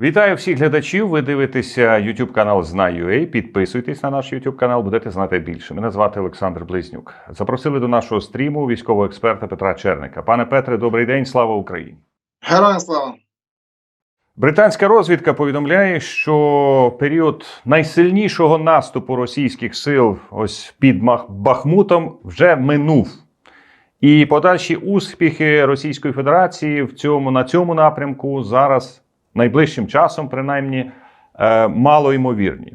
Вітаю всіх глядачів. Ви дивитеся YouTube канал Знай.ua. Підписуйтесь на наш YouTube канал, будете знати більше. Мене звати Олександр Близнюк. Запросили до нашого стріму військового експерта Петра Черника. Пане Петре, добрий день. Слава Україні! Героям слава! Британська розвідка повідомляє, що період найсильнішого наступу російських сил ось під Бахмутом вже минув. І подальші успіхи Російської Федерації в цьому на цьому напрямку зараз найближчим часом, принаймні, е, мало ймовірні.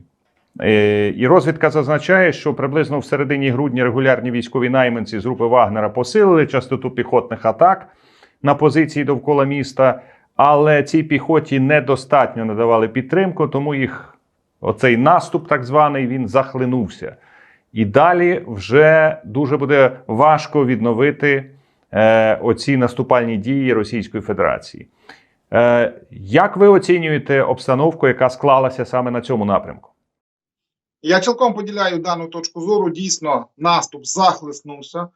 Е, І розвідка зазначає, що приблизно в середині грудня регулярні військові найманці з групи Вагнера посилили частоту піхотних атак на позиції довкола міста, але цій піхоті недостатньо надавали підтримку, тому їх оцей наступ, так званий, він захлинувся. І далі вже дуже буде важко відновити е, оці наступальні дії Російської Федерації. Е, як ви оцінюєте обстановку, яка склалася саме на цьому напрямку? Я цілком поділяю дану точку зору. Дійсно, наступ захлиснувся.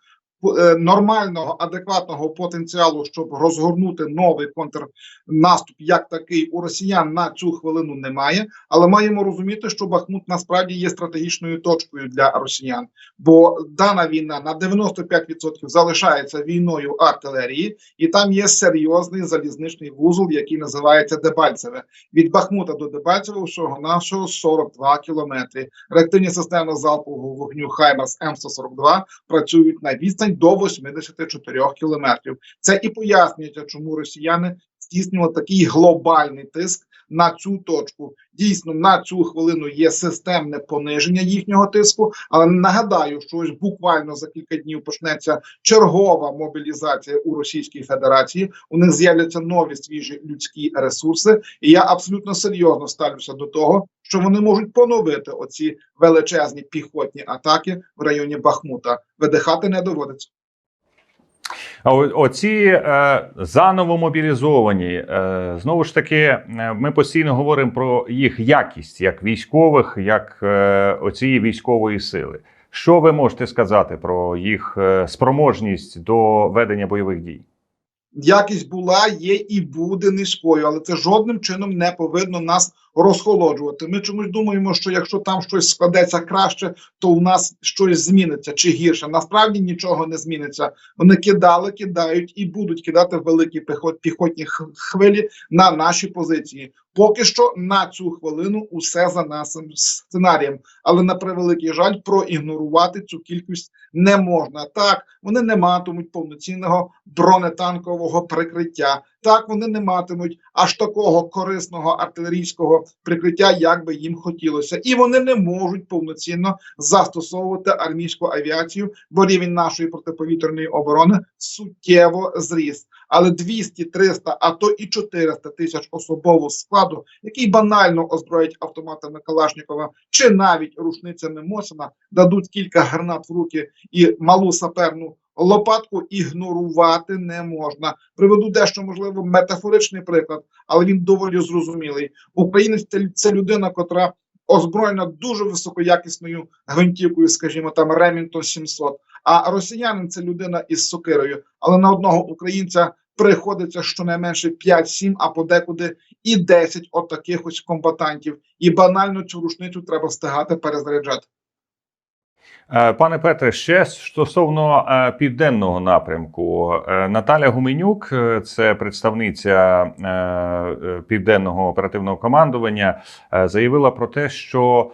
Е, Нормального, адекватного потенціалу, щоб розгорнути новий контрнаступ, як такий, у росіян на цю хвилину немає. Але маємо розуміти, що Бахмут насправді є стратегічною точкою для росіян, бо дана війна на 95% залишається війною артилерії, і там є серйозний залізничний вузол, який називається Дебальцеве. Від Бахмута до Дебальцева всього нашого 42 кілометри. Реактивні системи залпового вогню Хаймерс М142 працюють на відстань до 84 кілометрів. Це і пояснюється, чому росіяни здійснювали такий глобальний тиск на цю точку. Дійсно, на цю хвилину є системне пониження їхнього тиску. Але нагадаю, що ось буквально за кілька днів почнеться чергова мобілізація у Російській Федерації. У них з'являться нові свіжі людські ресурси. І я абсолютно серйозно ставлюся до того, що вони можуть поновити оці величезні піхотні атаки в районі Бахмута. Видихати не доводиться. Оці е, заново мобілізовані, е, знову ж таки, е, ми постійно говоримо про їх якість як військових, як е, оцієї військової сили. Що ви можете сказати про їх е, спроможність до ведення бойових дій? Якість була, є і буде низькою, але це жодним чином не повинно нас розхолоджувати. Ми чомусь думаємо, що якщо там щось складеться краще, то у нас щось зміниться чи гірше. Насправді нічого не зміниться. Вони кидали, кидають і будуть кидати великі піхот, піхотні хвилі на наші позиції. Поки що на цю хвилину усе за нашим сценарієм. Але на превеликий жаль, проігнорувати цю кількість не можна. Так вони не матимуть повноцінного бронетанкового прикриття. Так вони не матимуть аж такого корисного артилерійського прикриття, як би їм хотілося, і вони не можуть повноцінно застосовувати армійську авіацію, бо рівень нашої протиповітряної оборони суттєво зріс. Але 200, 300, а то і 400 тисяч особового складу, який банально озброїть автоматами Калашникова чи навіть рушницями Мосина, дадуть кілька гранат в руки і малу саперну лопатку ігнорувати не можна. Приведу дещо можливо метафоричний приклад, але він доволі зрозумілий. Українець це, людина, котра озброєна дуже високоякісною гвинтівкою, скажімо, там Ремінтон 700. А росіянин це людина із сокирою. Але на одного українця приходиться щонайменше 5-7, а подекуди і 10 от ось комбатантів. І банально цю рушницю треба встигати перезаряджати. Е, Пане Петре, ще стосовно е, південного напрямку, Е, Наталя Гуменюк, це представниця південного оперативного командування, заявила про те, що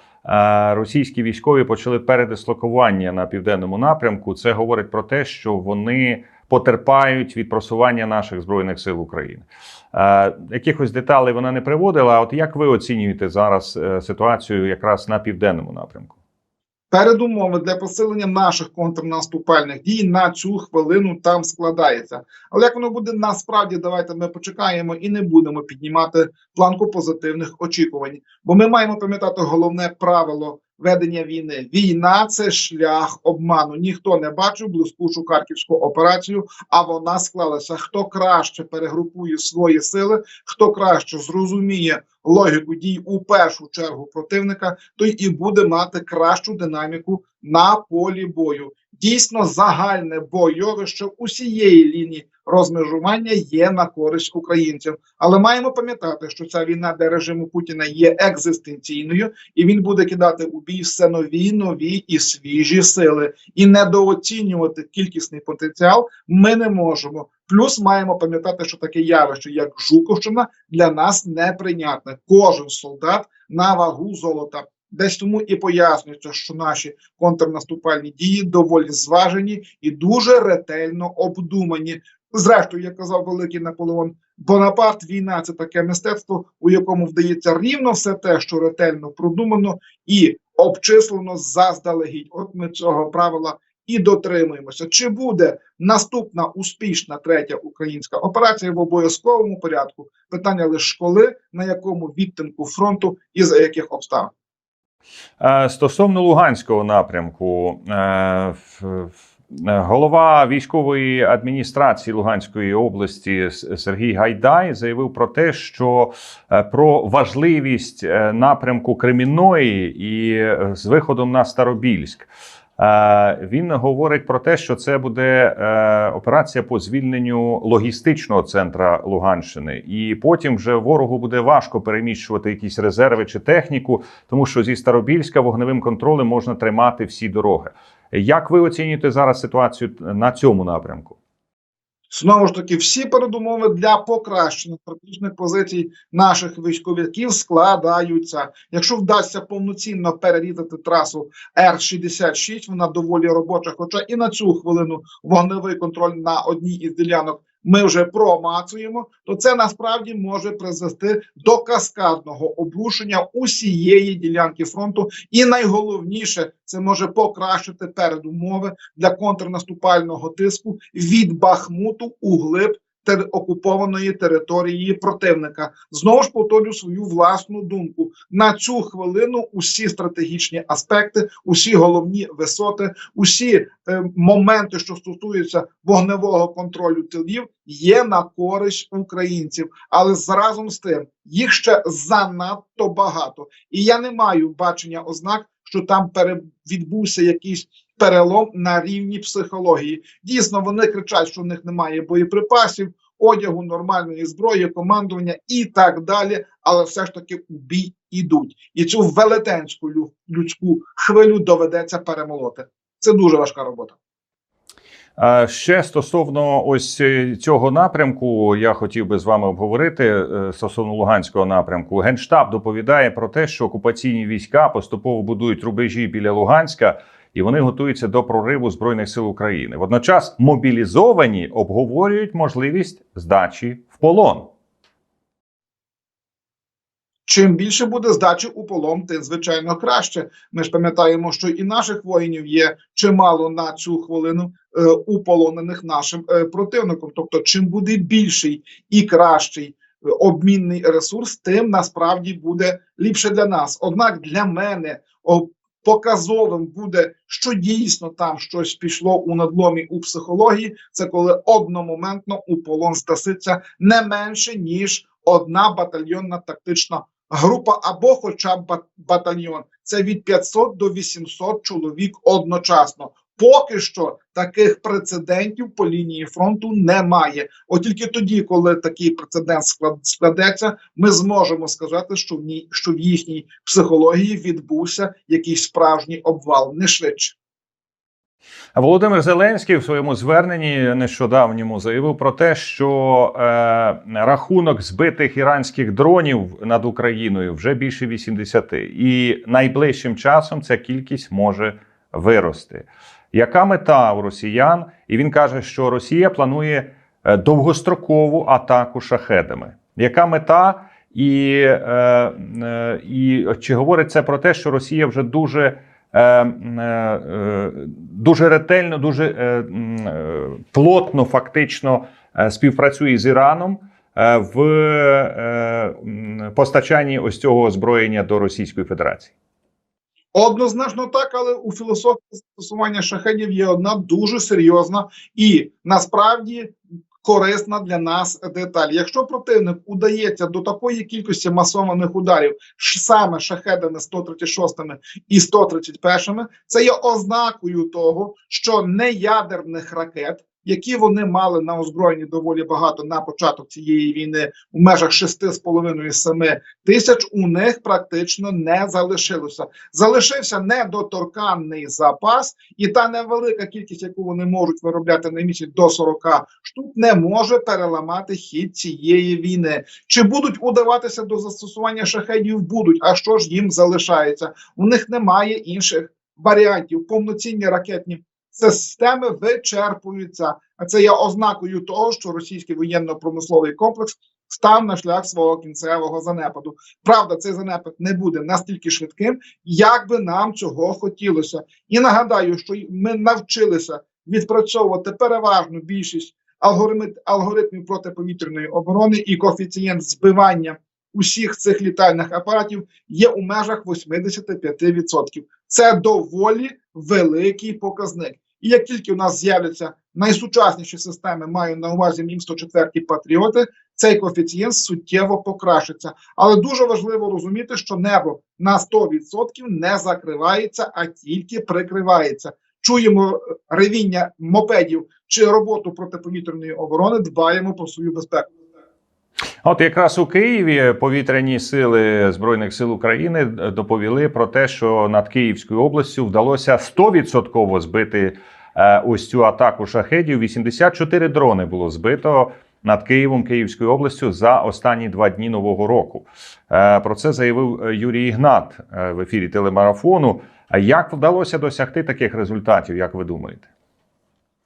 російські військові почали передислокування на південному напрямку. Це говорить про те, що вони потерпають від просування наших збройних сил України. Якихось деталей вона не приводила. От як ви оцінюєте зараз ситуацію якраз на південному напрямку? Передумови для посилення наших контрнаступальних дій на цю хвилину там складається. Але як воно буде насправді, давайте ми почекаємо і не будемо піднімати планку позитивних очікувань. Бо ми маємо пам'ятати головне правило ведення війни. Війна це шлях обману. Ніхто не бачив блискучу харківську операцію, а вона склалася. Хто краще перегрупує свої сили, хто краще зрозуміє логіку дій у першу чергу противника, той і буде мати кращу динаміку на полі бою. Дійсно загальне бойовище усієї лінії розмежування є на користь українцям. Але маємо пам'ятати, що ця війна для режиму Путіна є екзистенційною, і він буде кидати у бій все нові, нові і свіжі сили. І недооцінювати кількісний потенціал ми не можемо. Плюс маємо пам'ятати, що таке явище, як Жуковщина, для нас неприйнятне. Кожен солдат на вагу золота. Десь тому і пояснюється, що наші контрнаступальні дії доволі зважені і дуже ретельно обдумані. Зрештою, як казав великий Наполеон Бонапарт, війна це таке мистецтво, у якому вдається рівно все те, що ретельно продумано і обчислено заздалегідь. От ми цього правила і дотримуємося. Чи буде наступна успішна третя українська операція в обов'язковому порядку? Питання лише коли, на якому відтинку фронту і за яких обставин. Е, Стосовно Луганського напрямку, е, е, голова військової адміністрації Луганської області Сергій Гайдай заявив про те, що про важливість напрямку Кремінної і з виходом на Старобільськ. Е, Він говорить про те, що це буде е, операція по звільненню логістичного центра Луганщини, і потім вже ворогу буде важко переміщувати якісь резерви чи техніку, тому що зі Старобільська вогневим контролем можна тримати всі дороги. Як ви оцінюєте зараз ситуацію на цьому напрямку? Знову ж таки, всі передумови для покращення стратегічних позицій наших військовиків складаються. Якщо вдасться повноцінно перерізати трасу Р-66, вона доволі робоча. Хоча і на цю хвилину вогневий контроль на одній із ділянок ми вже промацуємо, то це насправді може призвести до каскадного обрушення усієї ділянки фронту. І найголовніше, це може покращити передумови для контрнаступального тиску від Бахмуту у глиб тер- окупованої території противника. Знову ж повторю свою власну думку. На цю хвилину усі стратегічні аспекти, усі головні висоти, усі е, моменти, що стосуються вогневого контролю тилів, є на користь українців. Але разом з тим їх ще занадто багато, і я не маю бачення ознак, що там пере... відбувся якийсь перелом на рівні психології. Дійсно, вони кричать, що в них немає боєприпасів, одягу, нормальної зброї, командування і так далі. Але все ж таки у бій ідуть, і цю велетенську людську хвилю доведеться перемолоти. Це дуже важка робота. Ще стосовно ось е, цього напрямку, я хотів би з вами обговорити е, стосовно Луганського напрямку. Генштаб доповідає про те, що окупаційні війська поступово будують рубежі біля Луганська, і вони готуються до прориву збройних сил України. Водночас мобілізовані обговорюють можливість здачі в полон. Чим більше буде здачі у полон, тим звичайно краще. Ми ж пам'ятаємо, що і наших воїнів є чимало на цю хвилину е, уполонених нашим е, противником. Тобто, чим буде більший і кращий е, обмінний ресурс, тим насправді буде ліпше для нас. Однак для мене показовим буде, що дійсно там щось пішло у надломі у психології. Це коли одномоментно у полон стаситься не менше ніж одна батальйонна тактична група або хоча б батальйон. Це від 500 до 800 чоловік одночасно. Поки що таких прецедентів по лінії фронту немає. От тільки тоді, коли такий прецедент складеться, ми зможемо сказати, що в ній, що в їхній психології відбувся якийсь справжній обвал, не швидше. Володимир Зеленський в своєму зверненні нещодавньому заявив про те, що е, рахунок збитих іранських дронів над Україною вже більше 80. і найближчим часом ця кількість може вирости. Яка мета у росіян? І він каже, що Росія планує е, довгострокову атаку шахедами. Яка мета? І, е, е, і чи говорить це про те, що Росія вже дуже дуже ретельно, дуже плотно, фактично співпрацює з Іраном в постачанні ось цього озброєння до Російської Федерації. Однозначно так, але у філософії застосування шахедів є одна дуже серйозна і насправді корисна для нас деталь. Якщо противник удається до такої кількості масованих ударів, саме шахедами 136 і 131, це є ознакою того, що неядерних ракет. Які вони мали на озброєнні доволі багато на початок цієї війни у межах 6,5-7 тисяч, у них практично не залишилося. Залишився недоторканний запас, і та невелика кількість, яку вони можуть виробляти на місяць до 40 штук, не може переламати хід цієї війни. Чи будуть удаватися до застосування шахедів? Будуть. А що ж їм залишається? У них немає інших варіантів. Повноцінні ракетні системи вичерпуються. А це є ознакою того, що російський воєнно-промисловий комплекс став на шлях свого кінцевого занепаду. Правда, цей занепад не буде настільки швидким, як би нам цього хотілося. І нагадаю, що ми навчилися відпрацьовувати переважну більшість алгоритмів, алгоритмів протиповітряної оборони і коефіцієнт збивання усіх цих літальних апаратів є у межах 85%. Це доволі великий показник. І як тільки у нас з'являться найсучасніші системи, маю на увазі мім 104 патріоти, цей коефіцієнт суттєво покращиться. Але дуже важливо розуміти, що небо на 100% не закривається, а тільки прикривається. Чуємо е, ревіння мопедів чи роботу протиповітряної оборони, дбаємо про свою безпеку. От якраз у Києві повітряні сили Збройних сил України доповіли про те, що над Київською областю вдалося 100% збити е, ось цю атаку шахедів. 84 дрони було збито над Києвом, Київською областю за останні два дні нового року. Е, Про це заявив е, Юрій Ігнат е, в ефірі телемарафону. Як вдалося досягти таких результатів? Як ви думаєте?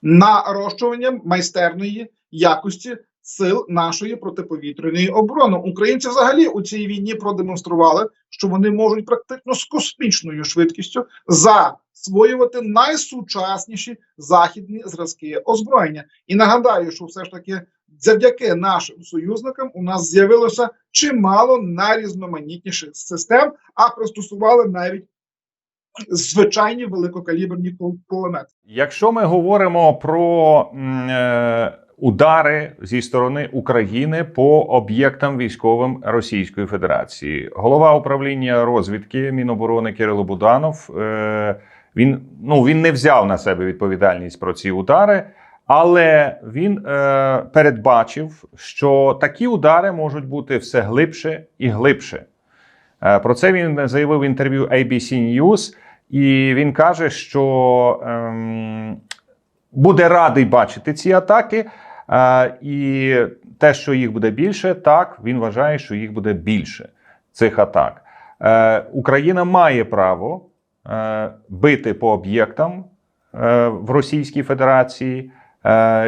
нарощуванням майстерної якості сил нашої протиповітряної оборони. Українці взагалі у цій війні продемонстрували, що вони можуть практично з космічною швидкістю засвоювати найсучасніші західні зразки озброєння. І нагадаю, що все ж таки завдяки нашим союзникам у нас з'явилося чимало найрізноманітніших систем, а пристосували навіть звичайні великокаліберні кул- кулемети. Якщо ми говоримо про е, удари зі сторони України по об'єктам військовим Російської Федерації, голова управління розвідки Міноборони Кирило Буданов е, він ну він не взяв на себе відповідальність про ці удари. Але він е, передбачив, що такі удари можуть бути все глибше і глибше. Е, про це він заявив в інтерв'ю ABC News, і він каже, що ем, буде радий бачити ці атаки. Е, і те, що їх буде більше, так він вважає, що їх буде більше цих атак. Е, Україна має право е, бити по об'єктам в Російській Федерації,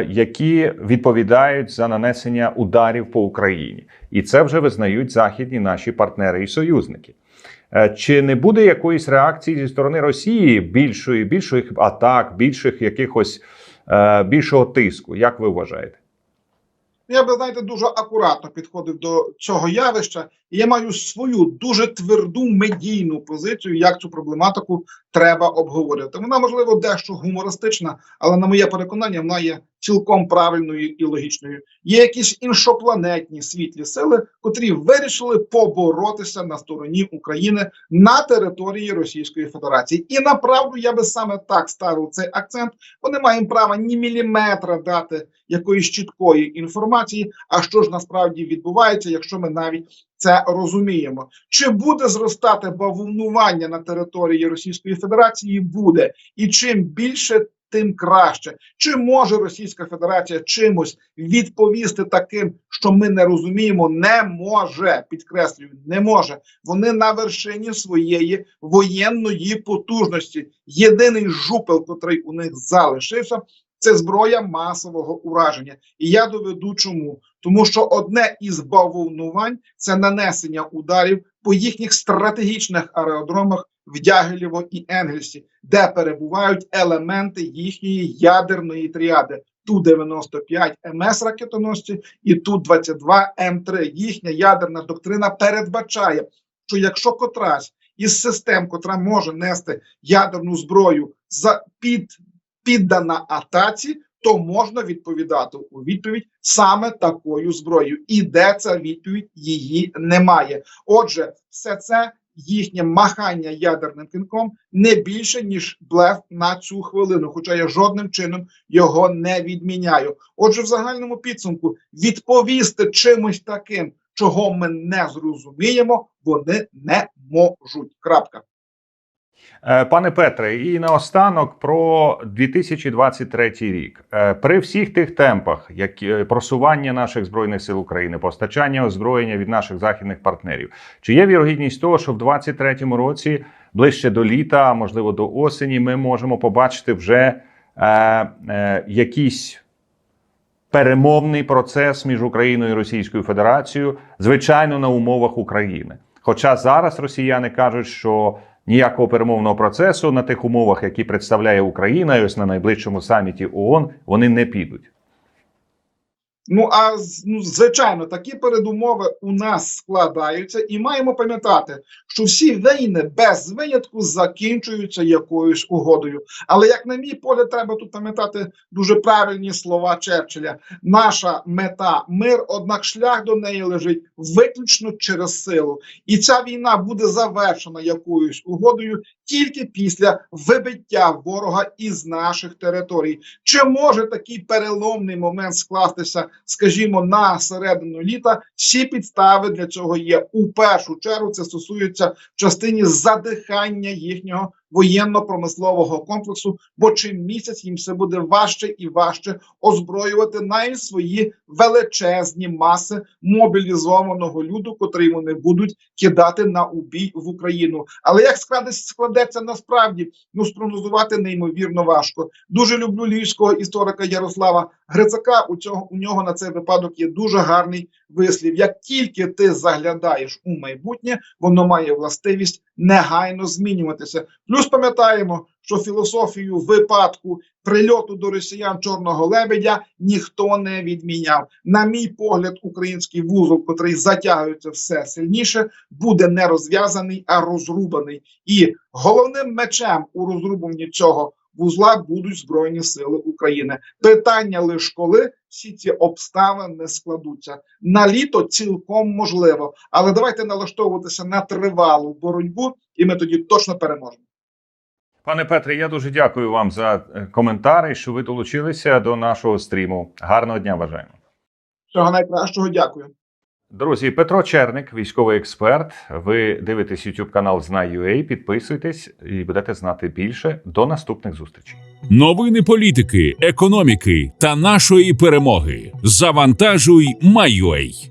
які відповідають за нанесення ударів по Україні, і це вже визнають західні наші партнери і союзники. Чи не буде якоїсь реакції зі сторони Росії більшої, більших атак, більших якихось більшого тиску? Як ви вважаєте? Я би знаєте дуже акуратно підходив до цього явища, і я маю свою дуже тверду медійну позицію, як цю проблематику треба обговорювати. Вона можливо дещо гумористична, але на моє переконання, вона є цілком правильною і логічною. Є якісь іншопланетні світлі сили, котрі вирішили поборотися на стороні України на території Російської Федерації. І направду я би саме так ставив цей акцент. Бо не маємо права ні міліметра дати якоїсь чіткої інформації. А що ж насправді відбувається, якщо ми навіть це розуміємо? Чи буде зростати бавовнування на території Російської Федерації? Буде і чим більше. Тим краще, чи може Російська Федерація чимось відповісти таким, що ми не розуміємо, не може підкреслюю, не може. Вони на вершині своєї воєнної потужності. Єдиний жупел, котрий у них залишився, це зброя масового ураження. І я доведу чому. Тому що одне із бавовнувань це нанесення ударів по їхніх стратегічних аеродромах в Дягилєво і Енгельсі, де перебувають елементи їхньої ядерної тріади. Ту-95 МС ракетоносці і Ту-22 М3. Їхня ядерна доктрина передбачає, що якщо котрась із систем, котра може нести ядерну зброю за під піддана атаці, то можна відповідати у відповідь саме такою зброєю. І де ця відповідь її немає. Отже, все це їхнє махання ядерним кінком не більше ніж блеф на цю хвилину. Хоча я жодним чином його не відміняю. Отже, в загальному підсумку відповісти чимось таким, чого ми не зрозуміємо, вони не можуть. Крапка. Е, Пане Петре, і наостанок про 2023 рік. Е, При всіх тих темпах, як е, просування наших збройних сил України, постачання озброєння від наших західних партнерів, чи є вірогідність того, що в 2023 році, ближче до літа, а можливо до осені, ми можемо побачити вже е, е, якийсь перемовний процес між Україною і Російською Федерацією, звичайно, на умовах України. Хоча зараз росіяни кажуть, що ніякого перемовного процесу на тих умовах, які представляє Україна, і ось на найближчому саміті ООН, вони не підуть. Ну а ну, звичайно, такі передумови у нас складаються, і маємо пам'ятати, що всі війни без винятку закінчуються якоюсь угодою. Але як на мій погляд, треба тут пам'ятати дуже правильні слова Черчилля. Наша мета мир, однак шлях до неї лежить виключно через силу, і ця війна буде завершена якоюсь угодою тільки після вибиття ворога із наших територій. Чи може такий переломний момент скластися, скажімо, на середину літа? Всі підстави для цього є. У першу чергу це стосується частині задихання їхнього воєнно-промислового комплексу, бо чим місяць їм все буде важче і важче озброювати навіть свої величезні маси мобілізованого люду, котрий вони будуть кидати на убій в Україну. Але як складеться, насправді, ну спрогнозувати неймовірно важко. Дуже люблю львівського історика Ярослава Грицака. У цього у нього на цей випадок є дуже гарний вислів. Як тільки ти заглядаєш у майбутнє, воно має властивість негайно змінюватися. Плюс пам'ятаємо, що філософію випадку прильоту до росіян чорного лебедя ніхто не відміняв. На мій погляд, український вузол, котрий затягується все сильніше, буде не розв'язаний, а розрубаний. І головним мечем у розрубанні цього вузла будуть збройні сили України. Питання лише коли всі ці обставини складуться на літо цілком можливо, але давайте налаштовуватися на тривалу боротьбу, і ми тоді точно переможемо. Пане Петре, я дуже дякую вам за е, коментарі, що ви долучилися до нашого стріму. Гарного дня бажаємо. Всього найкращого, дякую. Друзі, Петро Черник, військовий експерт. Ви дивитесь YouTube канал Знай.ua, Підписуйтесь і будете знати більше. До наступних зустрічей. Новини політики, економіки та нашої перемоги. Завантажуй Майой.